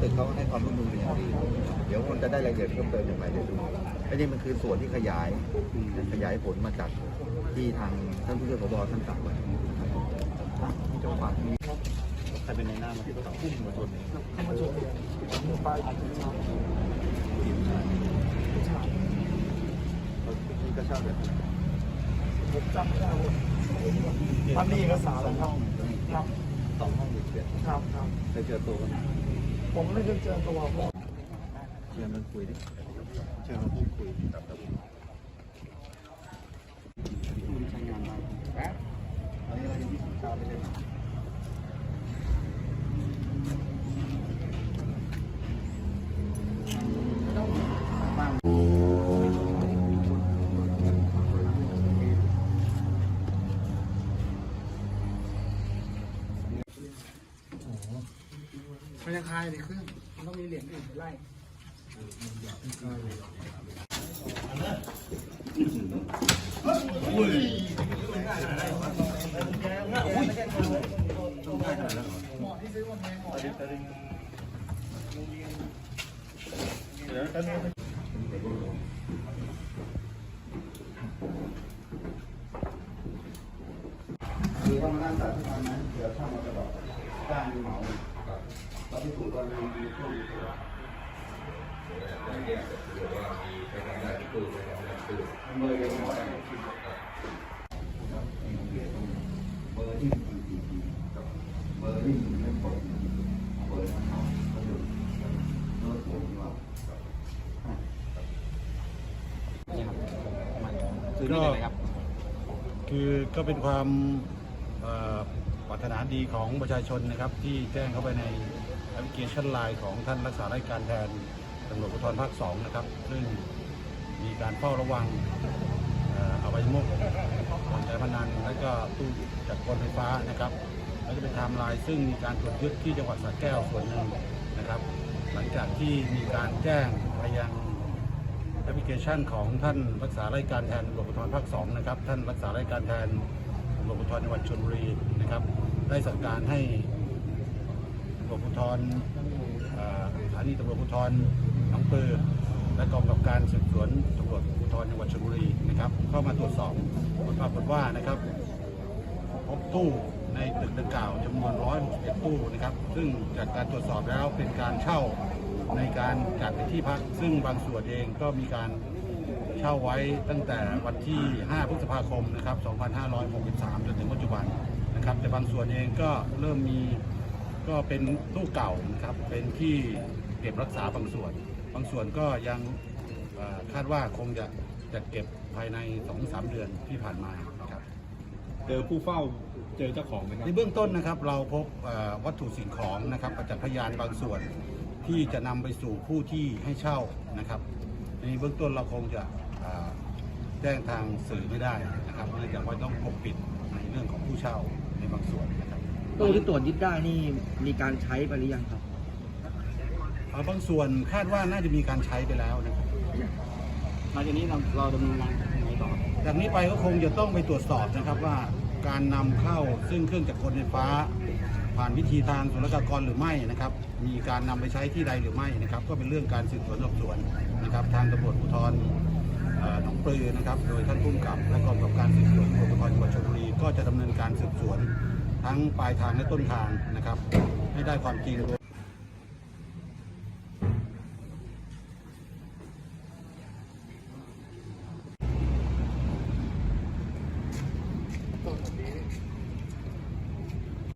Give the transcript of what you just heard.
ตึกเขาให้ความร่วมมือเป็นอย่างดีเดี๋ยวมันจะได้รายละเอียดเพิ่มเติมอย่างไรเดี๋ยวดูอันนี้มันคือส่วนที่ขยายขยายผลมาจากที่ทางท่านผู้ช่วยผบท่านสั่งไว้ที่จังหวัดนี้ใครเป็นในหน้ามาที่ต่อพุ่งมาชนนี้มาชมไปอาจจะเช่าทีมงานที่ก็ช่าแบบผมจำไม่ได้ว่ามันมีเอกสารแล้วครับครับสองห้องหนึ่งเดือนครับครับเคยเจอตัวกัน ผมไม่เคยเจอตัวผมเชิญมันคุยดิเชิญมันพูดคุยกับตำรวจมันใช้งานได้ครับันนี้เรายังที่สิบเก้าไม่ได้มามันยังคายในเครื่องมันต้องมีเหรียญอื่นไล่คือถ้ามานั่งตัดที่ทางนั้นเดี๋ยวช่างมาจะบอกจ้างเหมา เราพิสูจน์ว่ามีมีตู้มีตัวเบอร์เดียวหมดเบอร์ที่กับเบอร์ที่ไม่เปิดเบอร์นั้นเขาเขาอยู่โน้ตผมว่าก็คือก็เป็นความปรารถนาดีของประชาชนนะครับที่แจ้งเข้าไปใน พลิเคชันไลน์ของท่านรักษาราชการแทนตำรวจภูธรภาคสองนะครับ ซึ่งมีการเฝ้าระวังเอ่ออบายมุกบ่อนการพนันและก็ตู้จัดกลไฟฟ้านะครับแล้วก็เป็นไทม์ไลน์ซึ่งมีการตรวจยึดที่จังหวัดสระแก้วส่วนหนึ่งนะครับ หลังจากที่มีการแจ้งไปยังแอปพลิเคชันของท่านรักษาราชการแทนตำรวจภูธรภาค2นะครับ ท่านรักษาราชการแทนตำรวจภูธรจังหวัดชลบุรีนะครับ ได้สั่งการให้ำรวจภูธรสถานีตำรวจภูธรหนองปือและกองกำกับการสืบสวนตำรวจภูธรจังหวัดชลบุรีนะครับ เข้ามาตรวจสอบผลปรากฏว่านะครับพบตู้ในตึกดังกล่าวจำนวน 161 ตู้นะครับ ซึ่งจากการตรวจสอบแล้วเป็นการเช่าในการจัดเป็นที่พัก ซึ่งบางส่วนเองก็มีการเช่าไว้ตั้งแต่วันที่ 5 พฤษภาคมนะครับ 2563 จนถึงปัจจุบันนะครับ แต่บางส่วนเองก็เริ่มมี ก็เป็นตู้เก่านะครับ เป็นที่เก็บรักษาบางส่วน บางส่วนก็ยังเอ่อคาดว่าคงจะจัดเก็บภายใน2-3เดือนที่ผ่านมานะครับ เจอผู้เฝ้าเจอเจ้าของไหมครับ ในเบื้องต้นนะครับ เราพบเอ่อวัตถุสิ่งของนะครับประจักษ์พยานบางส่วน ที่จะนำไปสู่ผู้ที่ให้เช่านะครับ ในเบื้องต้นเราคงจะเอ่อแจ้งทางสื่อไม่ได้นะครับเนื่องจากว่าต้องปกปิดในเรื่องของผู้เช่าในบางส่วนนะครับ ตู้ที่ตรวจยึดได้นี่มีการใช้ไปหรือยังครับเอ่อบางส่วนคาดว่าน่าจะมีการใช้ไปแล้วนะครับหลังจากนี้เราเราดำเนินงานยังไงต่อจากนี้ไปก็คงจะต้องไปตรวจสอบนะครับว่าการนำเข้าซึ่งเครื่องจักรกลไฟฟ้า ผ่านวิธีทางศุลกากรหรือไม่นะครับ มีการนำไปใช้ที่ใดหรือไม่นะครับ ก็เป็นเรื่องการสืบสวนสอบสวนนะครับ ทางตำรวจภูธรเอ่อหนองปลือนะครับ โดยท่านผู้กำกับและกองกำกับการสืบสวนตำรวจภูธรจังหวัดชลบุรีก็จะดำเนินการสืบสวน ทั้งปลายทางและต้นทางนะครับ ให้ได้ความจริงรวม